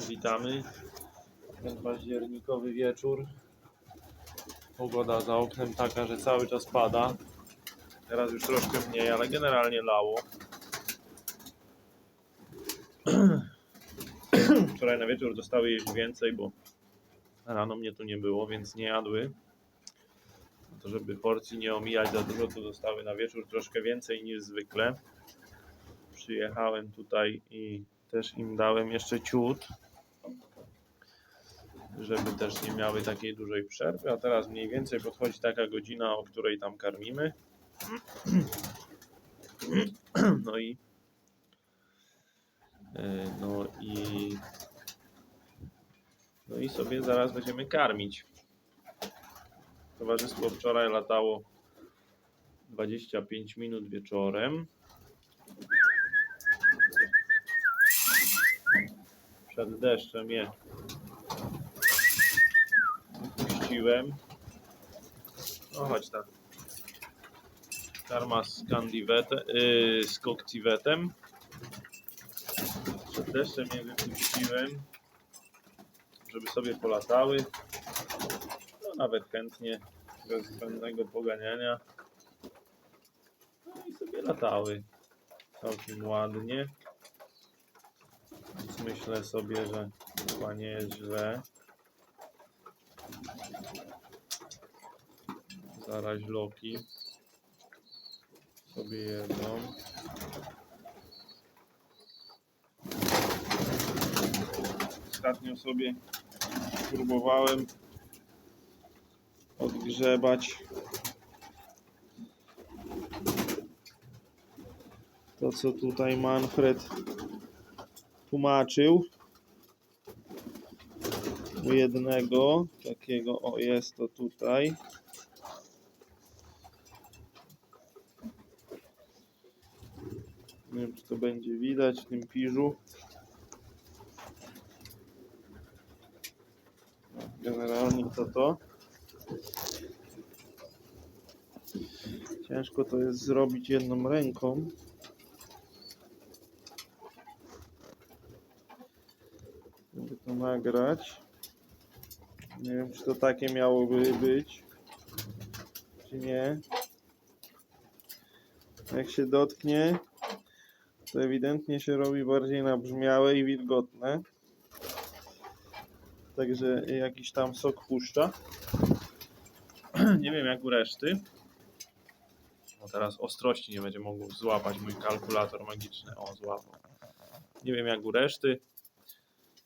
Witamy. Ten październikowy wieczór. Pogoda za oknem taka, że cały czas pada. Teraz już troszkę mniej, ale generalnie lało. Wczoraj na wieczór dostały jeść więcej, bo rano mnie tu nie było, więc nie jadły. To żeby porcji nie omijać za dużo, to dostały na wieczór troszkę więcej niż zwykle. Przyjechałem tutaj i też im dałem jeszcze ciut, żeby też nie miały takiej dużej przerwy. A teraz mniej więcej podchodzi taka godzina, o której tam karmimy. No i e, no i no i sobie zaraz będziemy karmić. Towarzystwo wczoraj latało 25 minut wieczorem. Przed deszczem je puściłem. No chodź tam. Karma z candiwetem, yy, z kokciwetem. Przed deszczem je wypuściłem, żeby sobie polatały. No nawet chętnie, bez zbędnego poganiania. No i sobie latały. Całkiem ładnie. Myślę sobie, że chyba nie jest źle. Zaraz loki sobie jedzą. Ostatnio sobie próbowałem odgrzebać to, co tutaj Manfred tłumaczył. U jednego takiego, o jest to tutaj. Nie wiem, czy to będzie widać w tym piżu. Generalnie to to. Ciężko to jest zrobić jedną ręką. Żeby to nagrać. Nie wiem, czy to takie miałoby być, czy nie. Jak się dotknie, to ewidentnie się robi bardziej nabrzmiałe i wilgotne. Także jakiś tam sok puszcza. Nie wiem jak u reszty. No teraz ostrości nie będzie mógł złapać mój kalkulator magiczny. O, złapał. Nie wiem jak u reszty.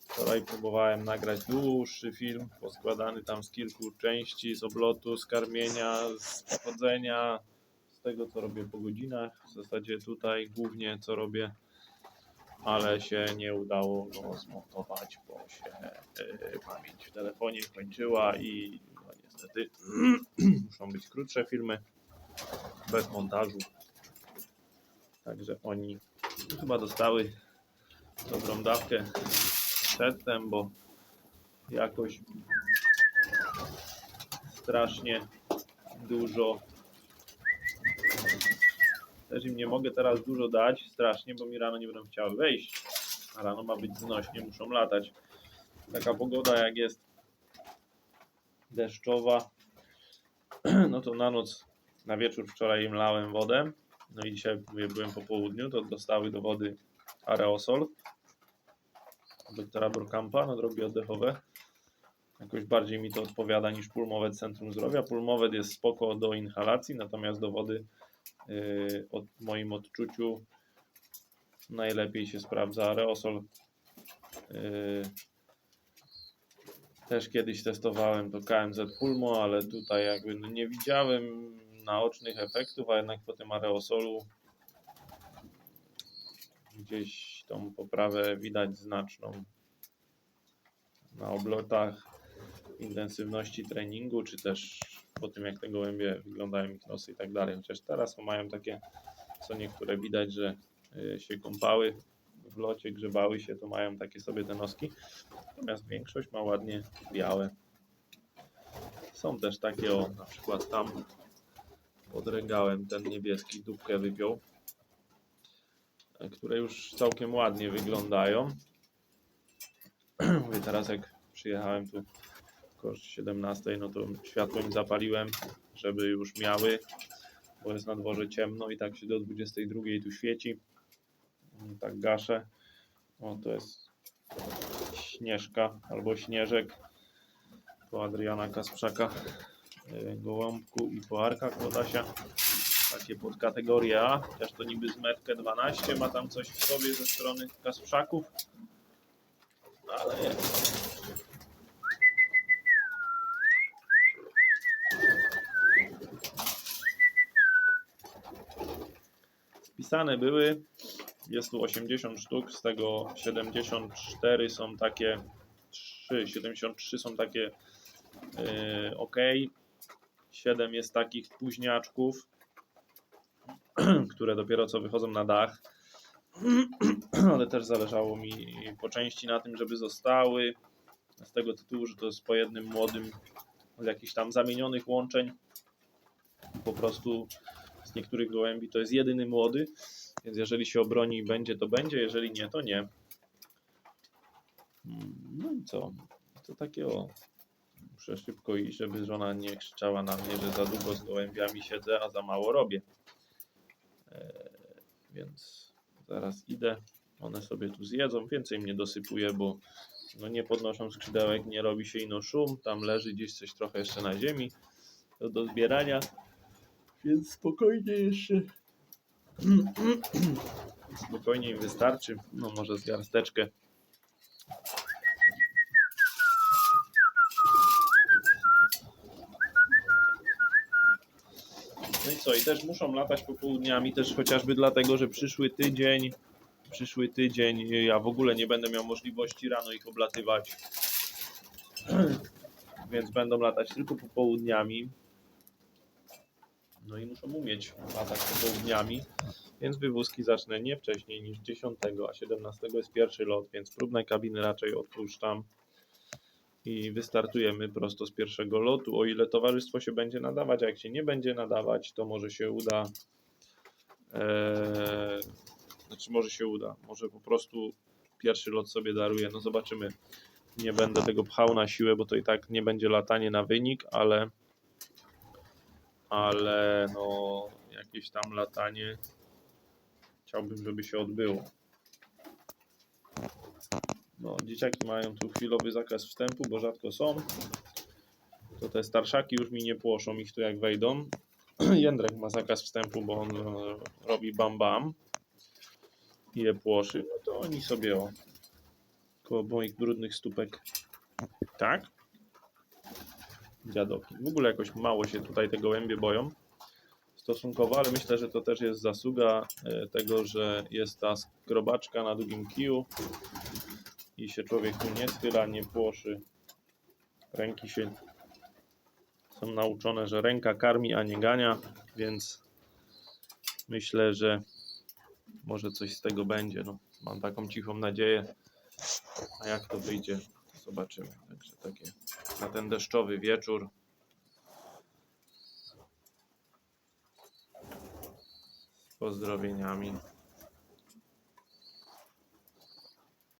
Wczoraj próbowałem nagrać dłuższy film, poskładany tam z kilku części, z oblotu, z karmienia, z pochodzenia, tego co robię po godzinach. W zasadzie tutaj głównie co robię, ale się nie udało go zmontować, bo się yy, pamięć w telefonie kończyła i no niestety muszą być krótsze filmy, bez montażu. Także oni chyba dostały dobrą dawkę przedtem, bo jakoś strasznie dużo też im nie mogę teraz dużo dać strasznie, bo mi rano nie będą chciały wejść. A rano ma być znośnie, muszą latać. Taka pogoda jak jest deszczowa. No to na noc na wieczór wczoraj im lałem wodę. No i dzisiaj mówię, byłem po południu to dostały do wody aerosol. Doktora Burkampa na drogi oddechowe. Jakoś bardziej mi to odpowiada niż pulmowet Centrum Zdrowia. Pulmowet jest spoko do inhalacji, natomiast do wody yy, od, moim odczuciu najlepiej się sprawdza aerosol. Yy, też kiedyś testowałem to KMZ Pulmo, ale tutaj jakby no nie widziałem naocznych efektów, a jednak po tym aerosolu gdzieś tą poprawę widać znaczną na oblotach, intensywności treningu, czy też po tym jak te gołębie wyglądają ich nosy i tak dalej. Chociaż teraz mają takie, co niektóre widać, że y, się kąpały w locie, grzebały się, to mają takie sobie te noski. Natomiast większość ma ładnie białe. Są też takie, o na przykład tam pod regałem ten niebieski dupkę wypiął które już całkiem ładnie wyglądają. Mówię, teraz jak przyjechałem tu koło 17, no to światło im zapaliłem, żeby już miały, bo jest na dworze ciemno i tak się do 22 tu świeci. I Tak gaszę. O, to jest Śnieżka albo Śnieżek po Adriana Kasprzaka, y, Gołąbku i po Arka Kłodasia. Takie podkategorie A, chociaż to niby z metkę 12 ma tam coś w sobie ze strony Kasprzaków. Ale jest. Spisane były, jest tu 80 sztuk, z tego 74 są takie 3, 73 są takie yy, ok. 7 jest takich późniaczków, które dopiero co wychodzą na dach. Ale też zależało mi po części na tym, żeby zostały. Z tego tytułu, że to jest po jednym młodym z jakichś tam zamienionych łączeń. Po prostu z niektórych gołębi to jest jedyny młody. Więc jeżeli się obroni i będzie, to będzie, jeżeli nie, to nie. No i co? To takie o. Muszę szybko iść, żeby żona nie krzyczała na mnie, że za długo z gołębiami siedzę, a za mało robię. E, więc zaraz idę. One sobie tu zjedzą. Więcej mnie dosypuje, bo no nie podnoszą skrzydełek, nie robi się ino szum. Tam leży gdzieś coś trochę jeszcze na ziemi do zbierania. Więc spokojnie jeszcze Spokojnie im wystarczy. No może z garsteczkę. No i co? I też muszą latać popołudniami, też chociażby dlatego, że przyszły tydzień, przyszły tydzień ja w ogóle nie będę miał możliwości rano ich oblatywać. Więc będą latać tylko popołudniami. No i muszą umieć latać popołudniami, więc wywózki zacznę nie wcześniej niż 10, a 17 jest pierwszy lot, więc próbne kabiny raczej odpuszczam i wystartujemy prosto z pierwszego lotu. O ile towarzystwo się będzie nadawać, a jak się nie będzie nadawać, to może się uda. Eee, znaczy, może się uda, może po prostu pierwszy lot sobie daruję. No zobaczymy. Nie będę tego pchał na siłę, bo to i tak nie będzie latanie na wynik, ale ale no jakieś tam latanie chciałbym, żeby się odbyło. No, dzieciaki mają tu chwilowy zakaz wstępu, bo rzadko są. To te starszaki już mi nie płoszą ich tu jak wejdą. Jędrek ma zakaz wstępu, bo on e, robi bam bam i je płoszy. No to oni sobie o koło moich brudnych stópek. Tak? Dziadoki. W ogóle jakoś mało się tutaj te gołębie boją stosunkowo, ale myślę, że to też jest zasługa e, tego, że jest ta skrobaczka na długim kiju i się człowiek tu nie schyla, nie płoszy. Ręki się są nauczone, że ręka karmi, a nie gania, więc myślę, że może coś z tego będzie. No, mam taką cichą nadzieję, a jak to wyjdzie, zobaczymy. Także takie na ten deszczowy wieczór. Pozdrowieniami.